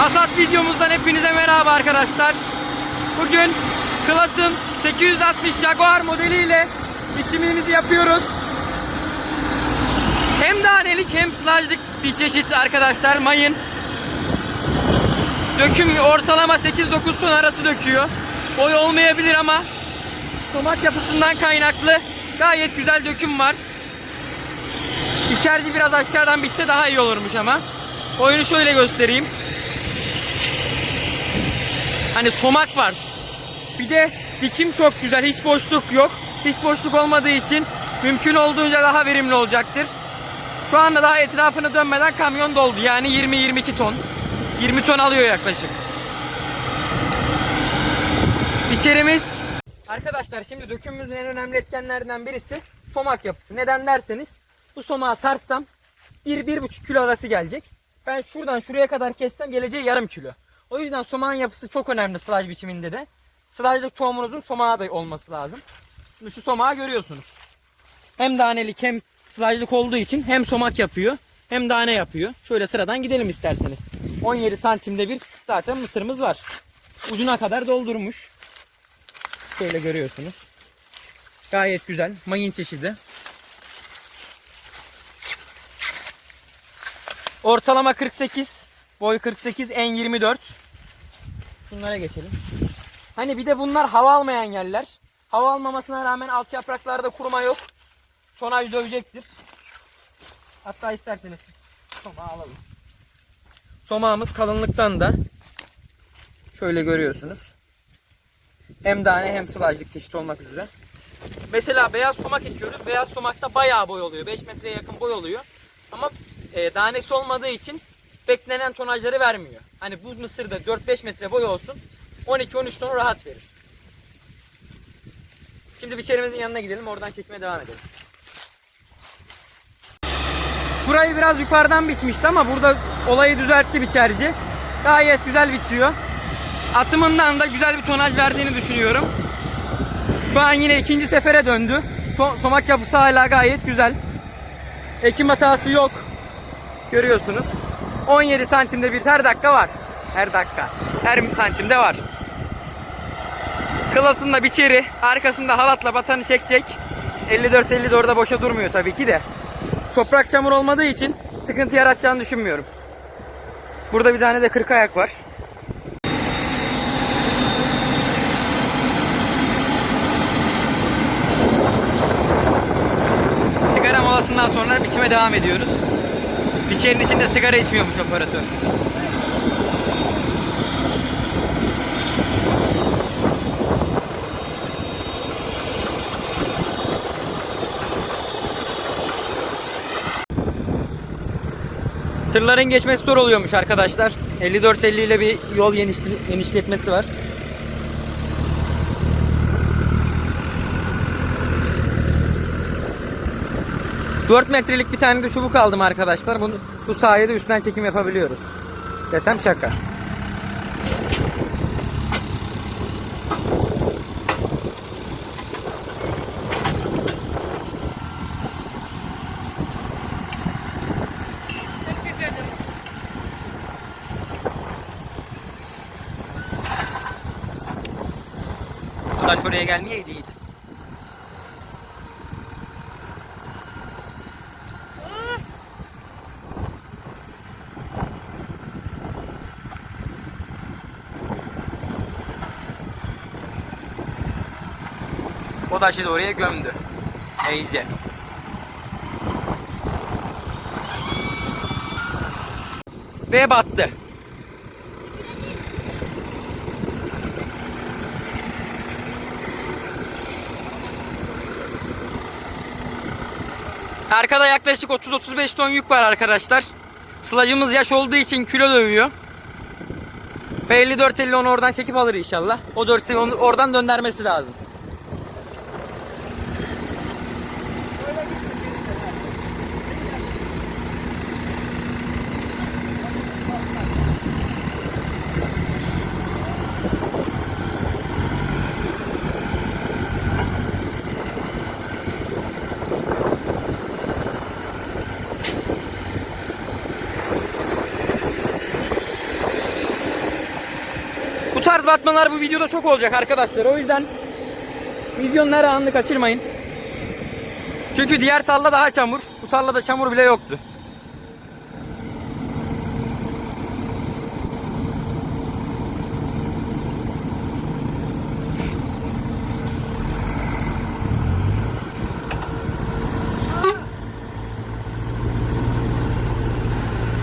Hasat videomuzdan hepinize merhaba arkadaşlar. Bugün Klas'ın 860 Jaguar modeliyle biçimimizi yapıyoruz. Hem danelik hem sılajlık bir çeşit arkadaşlar mayın. Döküm ortalama 8-9 ton arası döküyor. Boy olmayabilir ama tomat yapısından kaynaklı gayet güzel döküm var. İçerci biraz aşağıdan bitse daha iyi olurmuş ama. Oyunu şöyle göstereyim. Hani somak var. Bir de dikim çok güzel. Hiç boşluk yok. Hiç boşluk olmadığı için mümkün olduğunca daha verimli olacaktır. Şu anda daha etrafını dönmeden kamyon doldu. Yani 20-22 ton. 20 ton alıyor yaklaşık. İçerimiz Arkadaşlar şimdi dökümümüzün en önemli etkenlerinden birisi somak yapısı. Neden derseniz bu somağı tartsam 1-1,5 kilo arası gelecek. Ben şuradan şuraya kadar kessem geleceği yarım kilo. O yüzden somağın yapısı çok önemli sılaj biçiminde de. Sılajlık tohumunuzun somağı da olması lazım. Şimdi şu somağı görüyorsunuz. Hem danelik hem sılajlık olduğu için hem somak yapıyor hem tane yapıyor. Şöyle sıradan gidelim isterseniz. 17 santimde bir zaten mısırımız var. Ucuna kadar doldurmuş. Şöyle görüyorsunuz. Gayet güzel. Mayın çeşidi. Ortalama 48. Boy 48. En 24. Şunlara geçelim. Hani bir de bunlar hava almayan yerler. Hava almamasına rağmen alt yapraklarda kuruma yok. Tonaj dövecektir. Hatta isterseniz somağı alalım. Somağımız kalınlıktan da şöyle görüyorsunuz. Hem tane hem sılajlık çeşit olmak üzere. Mesela beyaz somak ekiyoruz. Beyaz somakta bayağı boy oluyor. 5 metreye yakın boy oluyor. Ama e, tanesi olmadığı için beklenen tonajları vermiyor. Hani bu mısırda 4-5 metre boy olsun 12-13 ton rahat verir. Şimdi biçerimizin yanına gidelim. Oradan çekmeye devam edelim. Şurayı biraz yukarıdan biçmişti ama burada olayı düzeltti biçerci. Gayet güzel biçiyor. Atımından da güzel bir tonaj verdiğini düşünüyorum. Şu an yine ikinci sefere döndü. So- somak yapısı hala gayet güzel. Ekim hatası yok. Görüyorsunuz. 17 santimde bir her dakika var. Her dakika. Her santimde var. Klasında biçeri. Arkasında halatla batanı çekecek. 54-50 de orada boşa durmuyor tabii ki de. Toprak çamur olmadığı için sıkıntı yaratacağını düşünmüyorum. Burada bir tane de 40 ayak var. Sigara molasından sonra biçime devam ediyoruz. Biçerin içinde sigara içmiyormuş operatör. Tırların geçmesi zor oluyormuş arkadaşlar. 54-50 ile bir yol genişletmesi var. Dört metrelik bir tane de çubuk aldım arkadaşlar. Bunu, bu sayede üstten çekim yapabiliyoruz. Desem şaka. Ulaş oraya gelmeyeydi O taşı da oraya gömdü. İyice. Ve battı. Arkada yaklaşık 30-35 ton yük var arkadaşlar. Sılacımız yaş olduğu için kilo dövüyor. Ve 54-50 onu oradan çekip alır inşallah. O 4 onu oradan döndürmesi lazım. Tarz batmalar bu videoda çok olacak arkadaşlar. O yüzden vizyonları anını kaçırmayın. Çünkü diğer tarla daha çamur. Bu tarlada çamur bile yoktu.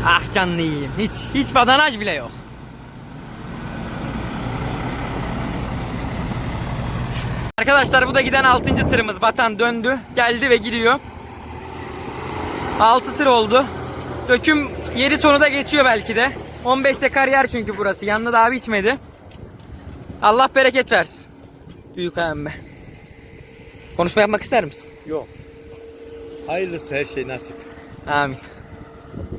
Ah canlı yiyeyim. Hiç hiç badanaj bile yok. Arkadaşlar bu da giden 6. tırımız. Batan döndü, geldi ve gidiyor. 6 tır oldu. Döküm 7 tonu da geçiyor belki de. 15'te kariyer çünkü burası. Yanında daha biçmedi. Allah bereket versin. Büyük abime. Konuşma yapmak ister misin? Yok. Hayırlısı her şey nasip. Amin.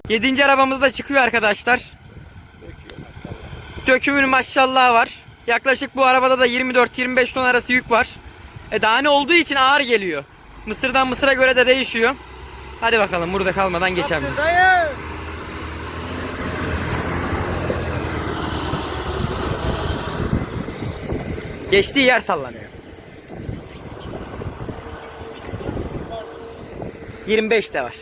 Yedinci arabamız da çıkıyor arkadaşlar. Dökümün maşallah var. Yaklaşık bu arabada da 24-25 ton arası yük var. E daha ne olduğu için ağır geliyor. Mısırdan mısıra göre de değişiyor. Hadi bakalım burada kalmadan geçelim. Dayı. Geçtiği yer sallanıyor. 25 de var.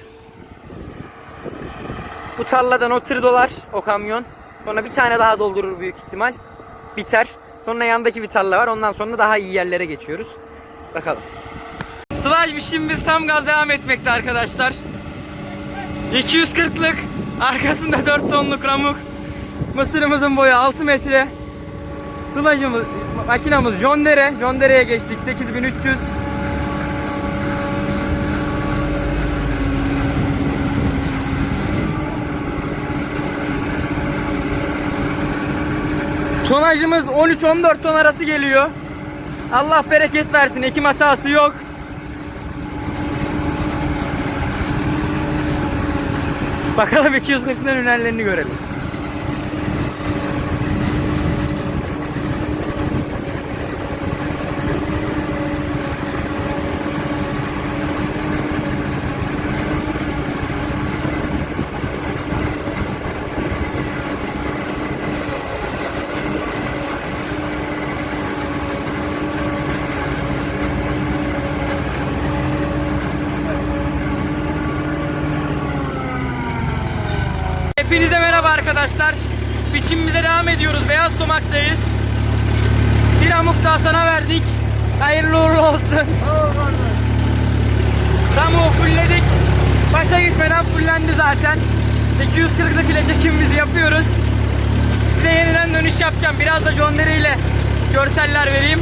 Bu tarladan o tır dolar o kamyon. Sonra bir tane daha doldurur büyük ihtimal. Biter. Sonra yandaki bir tarla var. Ondan sonra daha iyi yerlere geçiyoruz. Bakalım. Sılaj biçimimiz tam gaz devam etmekte arkadaşlar. 240'lık arkasında 4 tonluk ramuk. Mısırımızın boyu 6 metre. Sılacımız, makinamız. John Deere'ye geçtik 8300. Tonajımız 13-14 ton arası geliyor. Allah bereket versin. Ekim hatası yok. Bakalım 240'ın hünerlerini görelim. Hepinize merhaba arkadaşlar. Biçimimize devam ediyoruz. Beyaz Somak'tayız. Bir amuk daha sana verdik. Hayırlı uğurlu olsun. Ramuğu fullledik. Başa gitmeden fullendi zaten. 240'lık ile çekimimizi yapıyoruz. Size yeniden dönüş yapacağım. Biraz da John Deere ile görseller vereyim.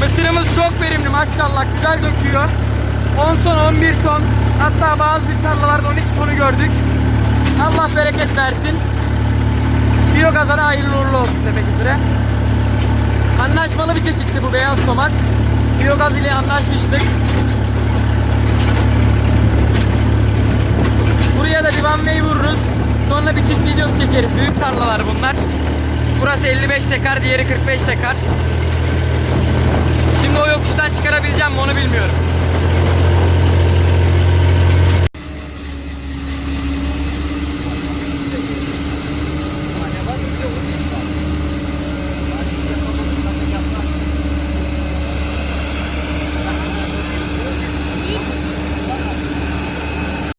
Mısırımız çok verimli maşallah. Güzel döküyor. 10 ton, 11 ton. Hatta bazı tarlalarda 12 tonu gördük. Allah bereket versin. Biyogaza da hayırlı uğurlu olsun demek üzere. Anlaşmalı bir çeşitti bu beyaz somak. Biyogaz ile anlaşmıştık. Buraya da bir way vururuz. Sonra bir çift videosu çekeriz. Büyük tarlalar bunlar. Burası 55 tekar, diğeri 45 tekar. Şimdi o yokuştan çıkarabileceğim mi onu bilmiyorum.